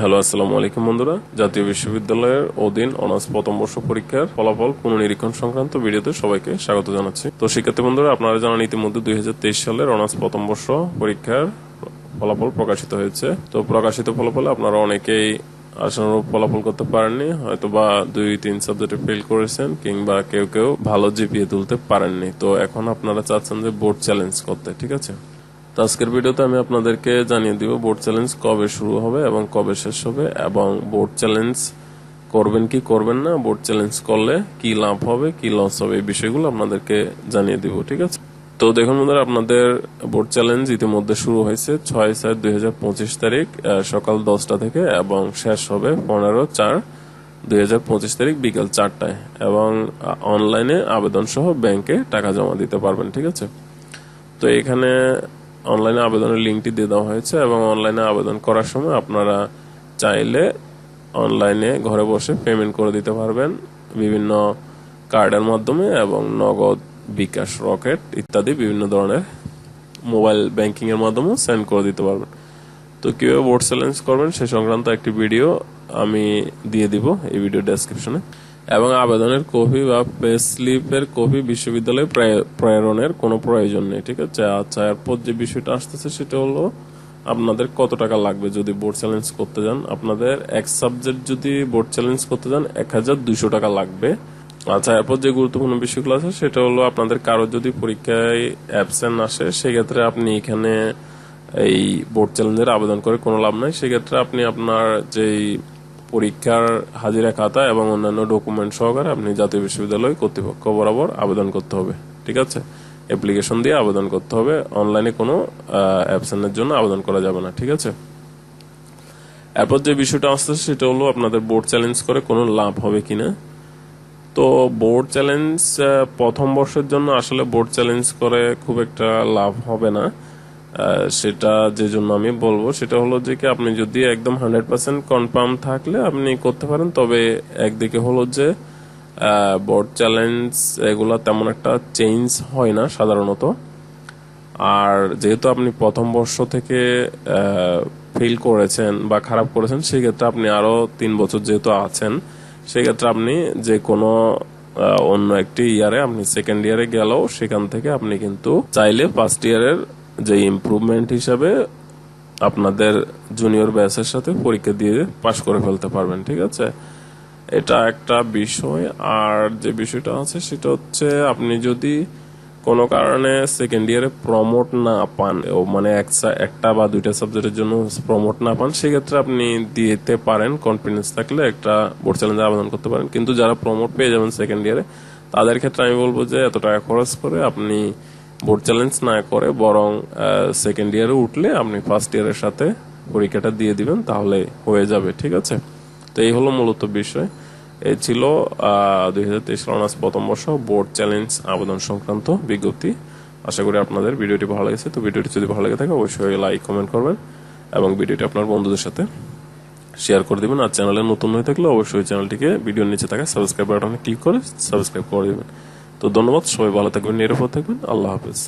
Hello, আসসালামু আলাইকুম বন্ধুরা। জাতীয় বিশ্ববিদ্যালয়ের অধীন অনার্স প্রথম বর্ষ পরীক্ষার ফলাফল পুনর্নিরীক্ষণ সংক্রান্ত ভিডিওতে সবাইকে স্বাগত জানাচ্ছি। তো শিক্ষার্থী বন্ধুরা, আপনারা জানান ইতিমধ্যে দুই সালের অনার্স প্রথম বর্ষ পরীক্ষার ফলাফল প্রকাশিত হয়েছে। তো প্রকাশিত ফলাফলে আপনারা অনেকেই আশানুরূপ ফলাফল করতে পারেননি হয়তো বা দুই, তিন সাবজেক্টে ফেল করেছেন কিংবা কেউ কেউ ভালো জিপিএ তুলতে পারেননি। তো এখন আপনারা চাচ্ছেন যে বোর্ড চ্যালেঞ্জ করতে, ঠিক আছে? তো আজকের ভিডিওতে আমি আপনাদেরকে জানিয়ে দিব বোর্ড চ্যালেঞ্জ কবে শুরু হবে এবং কবে শেষ হবে এবং বোর্ড চ্যালেঞ্জ করবেন কি করবেন না বোর্ড চ্যালেঞ্জ করলে কি লাভ হবে, কি লস হবে এই বিষয়গুলো আপনাদেরকে জানিয়ে দিব, ঠিক আছে? তো দেখুন বন্ধুরা, আপনাদের বোর্ড চ্যালেঞ্জ ইতিমধ্যে শুরু হয়েছে ছয় চার দুই তারিখ সকাল দশটা থেকে এবং শেষ হবে পনেরো চার দুই হাজার পঁচিশ তারিখ বিকাল চারটায় এবং অনলাইনে আবেদন সহ ব্যাংকে টাকা জমা দিতে পারবেন, ঠিক আছে? তো এখানে অনলাইনে আবেদনের লিঙ্কটি দিয়ে দেওয়া হয়েছে এবং অনলাইনে আবেদন করার সময় আপনারা চাইলে অনলাইনে ঘরে বসে পেমেন্ট করে দিতে পারবেন। বিভিন্ন কার্ডের মাধ্যমে এবং নগদ, বিকাশ, রকেট ইত্যাদি বিভিন্ন ধরনের মোবাইল ব্যাংকিং এর মাধ্যমেও সেন্ড করে দিতে পারবেন। তো কীভাবে বোর্ড চ্যালেঞ্জ করবেন সে সংক্রান্ত একটি ভিডিও আমি দিয়ে দিব এই ভিডিও ডেসক্রিপশনে এবং আবেদনের কপি বা পে স্লিপের কপি বিশ্ববিদ্যালয়ে প্রেরণের কোনো প্রয়োজন নেই, ঠিক আছে? আচ্ছা এরপর যে বিষয়টা আসতেছে সেটা হলো আপনাদের কত টাকা লাগবে যদি বোর্ড চ্যালেঞ্জ করতে যান? আপনাদের এক সাবজেক্ট যদি বোর্ড চ্যালেঞ্জ করতে যান, এক হাজার দুইশো টাকা লাগবে। আচ্ছা এরপর যে গুরুত্বপূর্ণ বিষয়গুলো আছে সেটা হলো আপনাদের কারও যদি পরীক্ষায় অ্যাবসেন্ট আসে, সেক্ষেত্রে আপনি এখানে এই বোর্ড চ্যালেঞ্জের আবেদন করে কোনো লাভ নাই। সেক্ষেত্রে আপনি আপনার যেই পরীক্ষার হাজিরা খাতা এবং অন্যান্য ডকুমেন্ট সহকারে আপনি জাতীয় বিশ্ববিদ্যালয় কর্তৃপক্ষ বরাবর আবেদন করতে হবে, ঠিক আছে? অ্যাপ্লিকেশন দিয়ে আবেদন করতে হবে অনলাইনে কোনো অ্যাবসেন্টের জন্য আবেদন করা যাবে না, ঠিক আছে? এরপর যে বিষয়টা আসছে সেটা হলো আপনাদের বোর্ড চ্যালেঞ্জ করে কোনো লাভ হবে কিনা। তো বোর্ড চ্যালেঞ্জ প্রথম বর্ষের জন্য আসলে বোর্ড চ্যালেঞ্জ করে খুব একটা লাভ হবে না। সেটা যে জন্য আমি বলব, সেটা হলো যে কি আপনি যদি একদম হান্ড্রেড পার্সেন্ট কনফার্ম থাকলে আপনি করতে পারেন। তবে একদিকে হলো যে বোর্ড চ্যালেঞ্জ এগুলা তেমন একটা চেঞ্জ হয় না সাধারণত। আর যেহেতু আপনি প্রথম বর্ষ থেকে ফেল করেছেন বা খারাপ করেছেন, সেক্ষেত্রে আপনি আরও তিন বছর যেহেতু আছেন, সেক্ষেত্রে আপনি যে কোনো অন্য একটি ইয়ারে আপনি সেকেন্ড ইয়ারে গেলেও সেখান থেকে আপনি কিন্তু চাইলে ফার্স্ট ইয়ারের যে ইমপ্রুভমেন্ট হিসাবে আপনাদের জুনিয়র ব্যাচের সাথে পরীক্ষা দিয়ে পাশ করে ফেলতে পারবেন, ঠিক আছে? এটা একটা বিষয়। আর যে বিষয়টা আছে সেটা হচ্ছে আপনি যদি কোনো কারণে সেকেন্ড ইয়ারে প্রমোট না পান, ও মানে এক একটা বা দুইটা সাবজেক্টের জন্য প্রমোট না পান, সেক্ষেত্রে আপনি দিতে পারেন কনফিডেন্স থাকলে একটা বোর্ড চ্যালেঞ্জে আবেদন করতে পারেন। কিন্তু যারা প্রমোট পেয়ে যাবেন সেকেন্ড ইয়ারে তাদের ক্ষেত্রে আমি বলব যে এত টাকা খরচ করে আপনি বোর্ড চ্যালেঞ্জ না করে বরং সেকেন্ড ইয়ারে উঠলে আপনি ফার্স্ট ইয়ারের সাথে পরীক্ষাটা দিয়ে দিবেন, তাহলে হয়ে যাবে, ঠিক আছে? তো এই হলো মূলত বিষয়। এই ছিল দুই হাজার তেইশ অনার্স প্রথম বর্ষ বোর্ড চ্যালেঞ্জ আবেদন সংক্রান্ত বিজ্ঞপ্তি। আশা করি আপনাদের ভিডিওটি ভালো লেগেছে। তো ভিডিওটি যদি ভালো লেগে থাকে, অবশ্যই লাইক কমেন্ট করবেন এবং ভিডিওটি আপনার বন্ধুদের সাথে শেয়ার করে দিবেন। আর চ্যানেলে নতুন হয়ে থাকলে অবশ্যই চ্যানেলটিকে ভিডিওর নিচে থাকা সাবস্ক্রাইব বাটনে ক্লিক করে সাবস্ক্রাইব করে দিবেন। তো ধন্যবাদ সবাই ভালো থাকবেন নিরাপদ থাকবেন আল্লাহ হাফেজ।